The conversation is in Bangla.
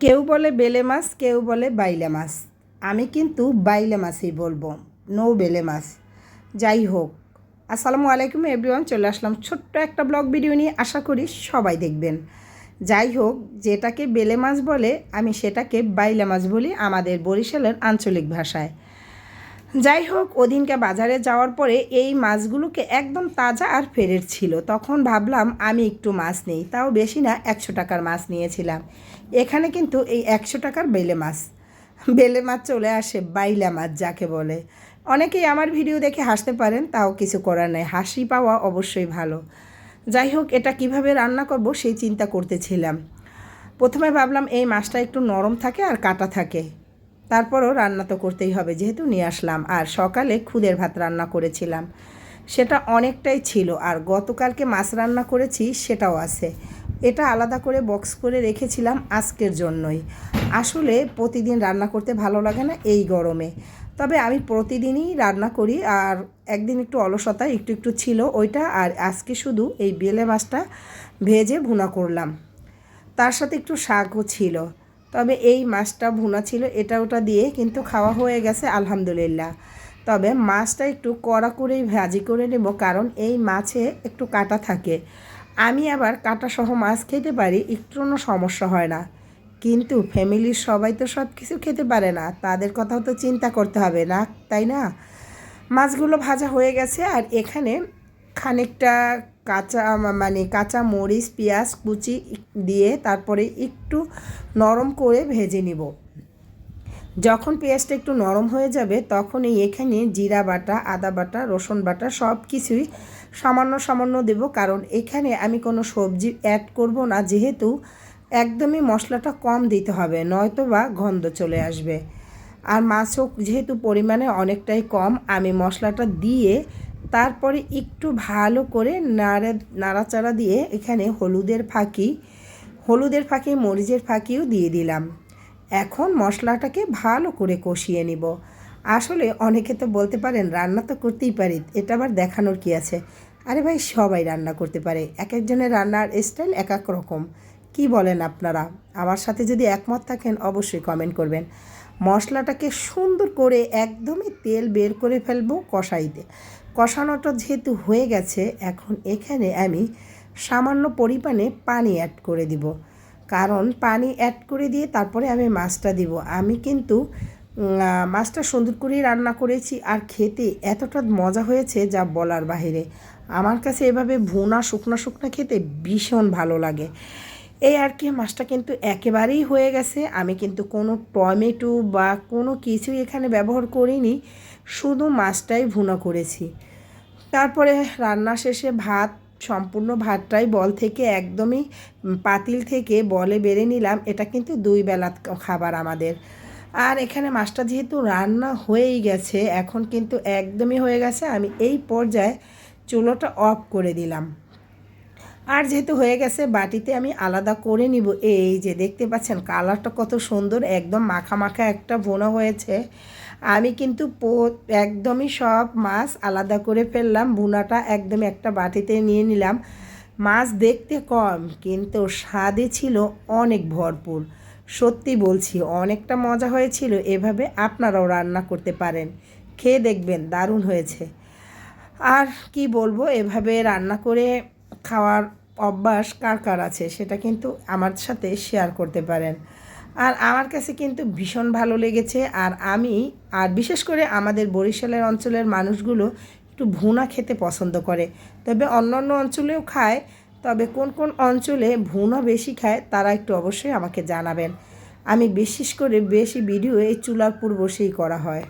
কেউ বলে বেলে মাছ, কেউ বলে বাইলে মাছ। আমি কিন্তু বাইলে মাছই বলব নৌ বেলে মাছ। যাই হোক, আসসালামু আলাইকুম এভরিওয়ান চলে আসলাম ছোট্ট একটা ব্লগ ভিডিও নিয়ে। আশা করি সবাই দেখবেন। যাই হোক, যেটাকে বেলে মাছ বলে, আমি সেটাকে বাইলে মাছ বলি আমাদের বরিশালের আঞ্চলিক ভাষায়। যাই হোক, ওদিনকে বাজারে যাওয়ার পরে এই মাছগুলোকে একদম তাজা আর ফেরের ছিল। তখন ভাবলাম, আমি একটু মাছ নেই, তাও বেশি না, একশো টাকার মাছ নিয়েছিলাম। এখানে কিন্তু এই একশো টাকার বেলে মাছ বেলে মাছ চলে আসে, বাইলা মাছ যাকে বলে। অনেকেই আমার ভিডিও দেখে হাসতে পারেন, তাও কিছু করার নেই, হাসি পাওয়া অবশ্যই ভালো। যাই হোক, এটা কীভাবে রান্না করব সেই চিন্তা করতেছিলাম। প্রথমে ভাবলাম, এই মাছটা একটু নরম থাকে আর কাটা থাকে। তারপরও রান্না তো করতেই হবে, যেহেতু নিয়ে আসলাম। আর সকালে খুদের ভাত রান্না করেছিলাম। সেটা অনেকটাই ছিল, আর গতকালকে মাছ রান্না করেছি সেটাও আছে। এটা আলাদা করে বক্স করে রেখেছিলাম আজকের জন্যই। আসলে প্রতিদিন রান্না করতে ভালো লাগে না এই গরমে। তবে আমি প্রতিদিনই রান্না করি, আর একদিন একটু অলসতা, একটু একটু ছিল ওইটা, আর আজকে শুধু এই বেলে মাছটা ভেজে ভুনা করলাম। তার সাথে একটু শাকও ছিল। তবে এই মাছটা ভুনা ছিল, এটা ওটা দিয়ে কিন্তু খাওয়া হয়ে গেছে, আলহামদুলিল্লাহ। তবে মাছটা একটু কড়া করেই ভাজি করে নেব, কারণ এই মাছে একটু কাটা থাকে। আমি আবার কাটা সহ মাছ খেতে পারি একটু কোনো সমস্যা হয় না। কিন্তু ফ্যামিলির সবাই তো সব কিছু খেতে পারে না, তাদের কথাও তো চিন্তা করতে হবে, না? তাই না? মাছগুলো ভাজা হয়ে গেছে, আর এখানে খানিকটা কাঁচা মানে কাঁচা মরিচ, পেঁয়াজ কুচি দিয়ে তারপরে একটু নরম করে ভেজে নিব। যখন পেঁয়াজটা একটু নরম হয়ে যাবে তখনই এখানে জিরা বাটা, আদা বাটা, রসুন বাটা সব কিছুই সামান্য সামান্য দেব। কারণ এখানে আমি কোনো সবজি অ্যাড করব না, যেহেতু একদমই মশলাটা কম দিতে হবে, নয়তো বা গন্ধ চলে আসবে। আর মাছও যেহেতু পরিমাণে অনেকটাই কম, আমি মশলাটা দিয়ে তারপরে একটু ভালো করে নাড়া, নাড়াচাড়া দিয়ে এখানে হলুদের ফাঁকি হলুদের ফাঁকি, মরিচের ফাঁকিও দিয়ে দিলাম। এখন মশলাটাকে ভালো করে কষিয়ে নিব। আসলে অনেকে তো বলতে পারেন, রান্না তো করতেই পারি, এটা আবার দেখানোর কি আছে? আরে ভাই, সবাই রান্না করতে পারে, এক একজনের রান্নার স্টাইল এক এক রকম। কি বলেন আপনারা? আমার সাথে যদি একমত থাকেন, অবশ্যই কমেন্ট করবেন। মশলাটাকে সুন্দর করে একদমই তেল বের করে ফেলব কষাইতে। কষানোটা যেহেতু হয়ে গেছে, এখন এখানে আমি সামান্য পরিমাণে পানি অ্যাড করে দিব। কারণ পানি অ্যাড করে দিয়ে তারপরে আমি মাছটা দিব। আমি কিন্তু মাছটা সুন্দর করেই রান্না করেছি আর খেতে এতটা মজা হয়েছে যা বলার বাহিরে। আমার কাছে এভাবে ভুনা, শুকনো শুকনো খেতে ভীষণ ভালো লাগে। এই আর কি, মাছটা কিন্তু একেবারেই হয়ে গেছে। আমি কিন্তু কোনো টমেটো বা কোনো কিছুই এখানে ব্যবহার করিনি। শুধু মাছটাই ভুনা করেছি। তারপরে রান্না শেষে ভাত, সম্পূর্ণ ভাতটাই বল থেকে একদমই পাতিল থেকে বলে বেড়ে নিলাম। এটা কিন্তু দুই বেলা খাবার আমাদের। আর এখানে মাছটা যেহেতু রান্না হয়েই গেছে, এখন কিন্তু একদমই হয়ে গেছে। আমি এই পর্যায়ে চুলোটা অফ করে দিলাম। আর যেহেতু হয়ে গেছে, বাটিতে আমি আলাদা করে নিব। এই যে দেখতে পাচ্ছেন, কালারটা কত সুন্দর, একদম মাখা মাখা একটা বোনা হয়েছে। আমি কিন্তু একদমই সব মাছ আলাদা করে ফেললাম, ভুনাটা একদম একটা বাটিতে নিয়ে নিলাম। মাছ দেখতে কম, কিন্তু স্বাদে ছিল অনেক ভরপুর। সত্যি বলছি, অনেকটা মজা হয়েছিল, এভাবে আপনারাও রান্না করতে পারেন। খেয়ে দেখবেন, দারুণ হয়েছে। আর কি বলব, এভাবে রান্না করে খাওয়ার অভ্যাস কার কার আছে সেটা কিন্তু আমার সাথে শেয়ার করতে পারেন। আর আমার কাছে কিন্তু ভীষণ ভালো লেগেছে আর আমি, আর বিশেষ করে আমাদের বরিশালের অঞ্চলের মানুষগুলো একটু ভুনা খেতে পছন্দ করে। তবে অন্য অন্য অঞ্চলেও খায়, তবে কোন কোন অঞ্চলে ভুনা বেশি খায় তারা একটু অবশ্যই আমাকে জানাবেন। আমি বিশেষ করে বেশি ভিডিও এই চুলার পুর বসেই করা হয়।